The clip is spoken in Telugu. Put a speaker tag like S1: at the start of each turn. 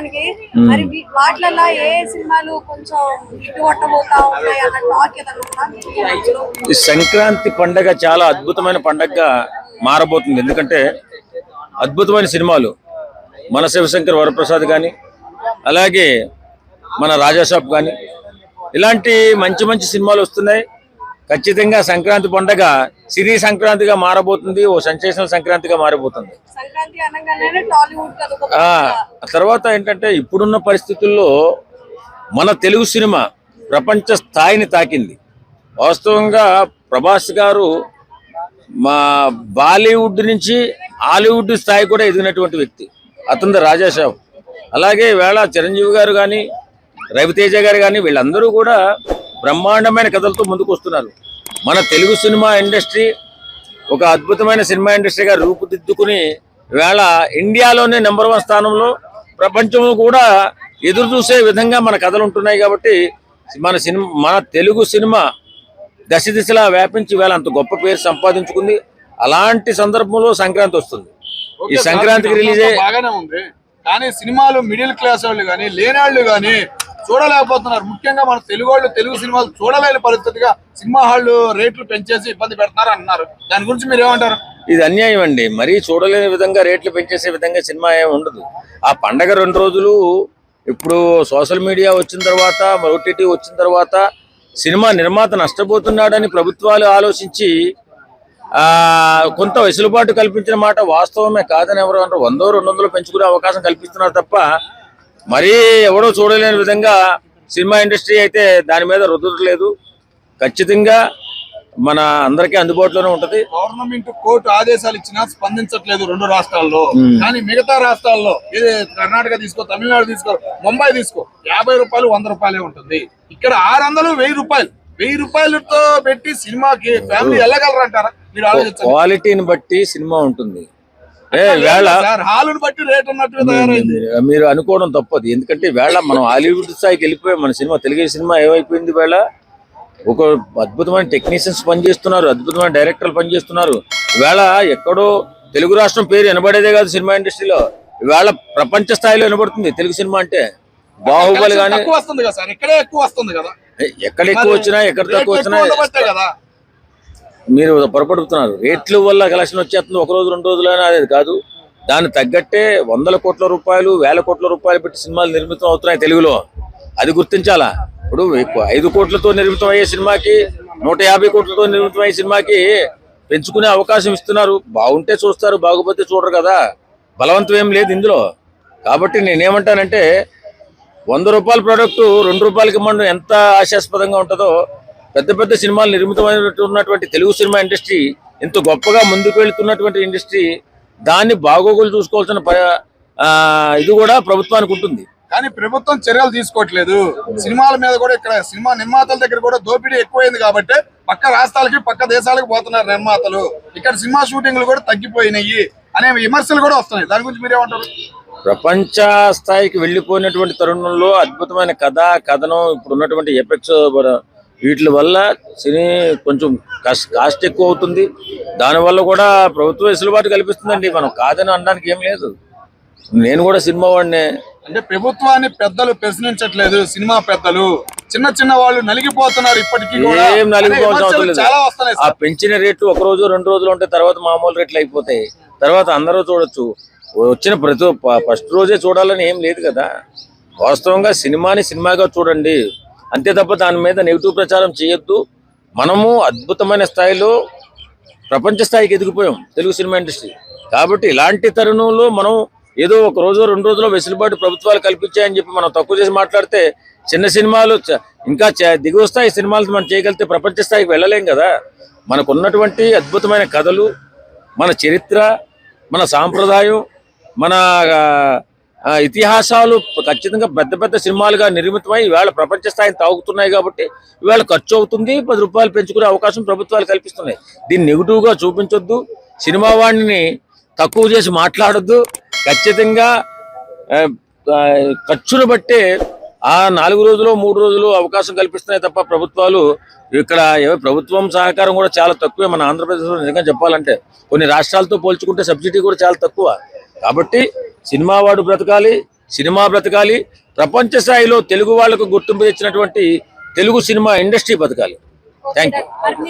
S1: సంక్రాంతికి మరి వాటిలలో ఏ సినిమాలు కొంచెం ఉన్నాయి అన్న టాక్ ఏదన్నా
S2: సంక్రాంతి పండగ చాలా అద్భుతమైన పండగగా మారబోతుంది. ఎందుకంటే అద్భుతమైన సినిమాలు మన శివశంకర్ వరప్రసాద్ కానీ అలాగే మన రాజాసాబ్ కానీ ఇలాంటి మంచి మంచి సినిమాలు వస్తున్నాయి. ఖచ్చితంగా సంక్రాంతి పండగ సినీ సంక్రాంతిగా మారబోతుంది ఓ సెన్సేషనల్ సంక్రాంతిగా మారబోతుంది. తర్వాత ఏంటంటే ఇప్పుడున్న పరిస్థితుల్లో మన తెలుగు సినిమా ప్రపంచ స్థాయిని తాకింది. వాస్తవంగా ప్రభాస్ గారు మా బాలీవుడ్ నుంచి హాలీవుడ్ స్థాయి కూడా ఎదిగినటువంటి వ్యక్తి అతని రాజాసాబ్ అలాగే వేళ చిరంజీవి గారు కానీ రవితేజ గారు కానీ వీళ్ళందరూ కూడా బ్రహ్మాండమైన కథలతో ముందుకు వస్తున్నారు మన తెలుగు సినిమా ఇండస్ట్రీ ఒక అద్భుతమైన సినిమా ఇండస్ట్రీగా రూపుదిద్దుకుని వేళ ఇండియాలోనే నెంబర్ వన్ స్థానంలో ప్రపంచం కూడా ఎదురు చూసే విధంగా మన కథలు ఉంటున్నాయి కాబట్టి మన సినిమా మన తెలుగు సినిమా దశ దిశలా వ్యాపించి వేళ అంత గొప్ప పేరు సంపాదించుకుంది. అలాంటి సందర్భంలో సంక్రాంతి వస్తుంది. ఈ సంక్రాంతికి రిలీజ్
S3: ఇదంతా బాగానే ఉంది. కానీ సినిమాలు మిడిల్ క్లాస్ వాళ్ళు కానీ లేనాళ్ళు కానీ చూడలేకపోతున్నారు. ముఖ్యంగా మన తెలుగు వాళ్ళు తెలుగు సినిమాలు చూడలేని పరిస్థితిగా సినిమా హాళ్ళు రేట్లు పెంచేసి ఇబ్బంది పెడతారు అన్నారు దాని గురించి మీరు ఏమంటారు
S2: ఇది అన్యాయం అండి. మరీ చూడలేని విధంగా రేట్లు పెంచేసే విధంగా సినిమా ఏమి ఉండదు. ఆ పండగ రెండు రోజులు ఇప్పుడు సోషల్ మీడియా వచ్చిన తర్వాత ఓటీటీ వచ్చిన తర్వాత సినిమా నిర్మాత నష్టపోతున్నాడని ప్రభుత్వాలు ఆలోచించి కొంత వెసులుబాటు కల్పించిన మాట వాస్తవమే కాదని ఎవరు అంటారు వందో రెండు వందలు పెంచుకునే అవకాశం కల్పిస్తున్నారు తప్ప మరీ ఎవడో చూడలేని విధంగా సినిమా ఇండస్ట్రీ అయితే దాని మీద రుద్దట్లేదు. ఖచ్చితంగా మన అందరికీ అందుబాటులోనే ఉంటది.
S3: గవర్నమెంట్ కోర్టు ఆదేశాలు ఇచ్చినా స్పందించట్లేదు రెండు రాష్ట్రాల్లో. కానీ మిగతా రాష్ట్రాల్లో ఇది కర్ణాటక తీసుకో తమిళనాడు తీసుకో ముంబై తీసుకో యాభై రూపాయలు వంద రూపాయలే ఉంటుంది. ఇక్కడ ఆరు వందలు వెయ్యి రూపాయలు. వెయ్యి రూపాయలతో పెట్టి సినిమాకి ఫ్యామిలీ వెళ్ళగలరంటారా? మీరు ఆలోచించండి.
S2: క్వాలిటీని బట్టి సినిమా ఉంటుంది.
S3: హాలుని బట్టి రేట్ ఉన్నట్టుగా తయారైంది.
S2: మీరు అనుకోవడం తప్పదు. ఎందుకంటే వేళ మనం హాలీవుడ్ స్థాయికి వెళ్ళిపోయాం. మన సినిమా తెలుగు సినిమా ఏమైపోయింది వేళ? ఒక అద్భుతమైన టెక్నీషియన్స్ పనిచేస్తున్నారు అద్భుతమైన డైరెక్టర్లు పనిచేస్తున్నారు. వేళ ఎక్కడో తెలుగు రాష్ట్రం పేరు వినబడేదే కాదు సినిమా ఇండస్ట్రీలో. వేళ ప్రపంచ స్థాయిలో వినబడుతుంది తెలుగు సినిమా అంటే. బాహుబలి కానీ ఎక్కడ ఎక్కువ వచ్చినా ఎక్కడ తక్కువ వచ్చినా మీరు పొరపడుతున్నారు. రేట్ల వల్ల కలెక్షన్ వచ్చేస్తుంది ఒక రోజు రెండు రోజులైనా అనేది కాదు. దాన్ని తగ్గట్టే వందల కోట్ల రూపాయలు వేల కోట్ల రూపాయలు పెట్టి సినిమాలు నిర్మితం అవుతున్నాయి తెలుగులో. అది గుర్తించాలా? ఇప్పుడు ఎక్కువ ఐదు కోట్లతో నిర్మితం అయ్యే సినిమాకి నూట యాభై కోట్లతో నిర్మితం అయ్యే సినిమాకి పెంచుకునే అవకాశం ఇస్తున్నారు. బాగుంటే చూస్తారు బాగుపోతే చూడరు కదా. బలవంతం ఏం లేదు ఇందులో. కాబట్టి నేనేమంటానంటే వంద రూపాయల ప్రోడక్ట్ రెండు రూపాయలకి మండు ఎంత ఆశాస్పదంగా ఉంటుందో పెద్ద పెద్ద సినిమాలు నిర్మితమైనటువంటి తెలుగు సినిమా ఇండస్ట్రీ ఇంత గొప్పగా ముందుకు వెళుతున్నటువంటి ఇండస్ట్రీ దాన్ని బాగోగులు చూసుకోవాల్సిన ఇది కూడా ప్రభుత్వానికి ఉంటుంది.
S3: కానీ ప్రభుత్వం చర్యలు తీసుకోవట్లేదు. సినిమాల మీద కూడా ఇక్కడ సినిమా నిర్మాతల దగ్గర కూడా దోపిడీ ఎక్కువైంది కాబట్టి పక్క రాష్ట్రాలకి పక్క దేశాలకు పోతున్నారు నిర్మాతలు. ఇక్కడ సినిమా షూటింగ్లు కూడా తగ్గిపోయినాయి అనే విమర్శలు కూడా వస్తున్నాయి. దాని గురించి మీరేమంటారు?
S2: ప్రపంచ స్థాయికి వెళ్ళిపోయినటువంటి తరుణంలో అద్భుతమైన కథ కథనం ఇప్పుడు ఉన్నటువంటి ఎఫెక్ట్స్ వీటి వల్ల సినీ కొంచెం కాస్ట్ కాస్ట్ ఎక్కువ అవుతుంది. దానివల్ల కూడా ప్రభుత్వం వెసులుబాటు కల్పిస్తుందండి. మనం కాదని అనడానికి ఏం లేదు. నేను కూడా సినిమా వాడినే.
S3: అంటే ప్రభుత్వాన్ని పెద్దలు ప్రశ్నించట్లేదు. సినిమా పెద్దలు. చిన్న చిన్న వాళ్ళు నలిగిపోతున్నారు ఇప్పటికీ
S2: ఏం నలిగిపోవాల్సిన అవసరం లేదు. ఆ. పెంచిన రేట్లు ఒక రోజు రెండు రోజులు ఉంటే తర్వాత మామూలు రేట్లు అయిపోతాయి. తర్వాత అందరూ చూడొచ్చు. వచ్చిన ప్రతి ఫస్ట్ రోజే చూడాలని ఏం లేదు కదా. వాస్తవంగా సినిమాని సినిమాగా చూడండి. అంతే తప్ప దాని మీద నెగిటివ్ ప్రచారం చేయొద్దు. మనము అద్భుతమైన స్థాయిలో ప్రపంచ స్థాయికి ఎదిగిపోయాం తెలుగు సినిమా ఇండస్ట్రీ. కాబట్టి ఇలాంటి తరుణంలో మనం ఏదో ఒక రోజు రెండు రోజుల్లో వెసులుబాటు ప్రభుత్వాలు కల్పించాయని చెప్పి మనం తక్కువ చేసి మాట్లాడితే చిన్న సినిమాలు ఇంకా దిగువ స్థాయి సినిమాలు మనం చేయగలిగితే ప్రపంచ స్థాయికి వెళ్ళలేం కదా. మనకు ఉన్నటువంటి అద్భుతమైన కథలు మన చరిత్ర మన సాంప్రదాయం మన ఇతిహాసాలు ఖచ్చితంగా పెద్ద పెద్ద సినిమాలుగా నిర్మితమై ఇవాళ ప్రపంచ స్థాయిని తాగుతున్నాయి కాబట్టి ఇవాళ ఖర్చు అవుతుంది పది రూపాయలు పెంచుకునే అవకాశం ప్రభుత్వాలు కల్పిస్తున్నాయి. దీన్ని నెగిటివ్గా చూపించొద్దు సినిమా వాడిని తక్కువ చేసి మాట్లాడొద్దు. ఖచ్చితంగా ఖర్చును బట్టే ఆ నాలుగు రోజులు మూడు రోజులు అవకాశం కల్పిస్తున్నాయి తప్ప ప్రభుత్వాలు ఇక్కడ ప్రభుత్వం సహకారం కూడా చాలా తక్కువే. మన ఆంధ్రప్రదేశ్లో నిజంగా చెప్పాలంటే కొన్ని రాష్ట్రాలతో పోల్చుకుంటే సబ్సిడీ కూడా చాలా తక్కువ. కాబట్టి సినిమా వాడు బ్రతకాలి సినిమా బ్రతకాలి. ప్రపంచ స్థాయిలో తెలుగు వాళ్ళకు గుర్తింపు తెచ్చినటువంటి తెలుగు సినిమా ఇండస్ట్రీ బతకాలి థ్యాంక్ యూ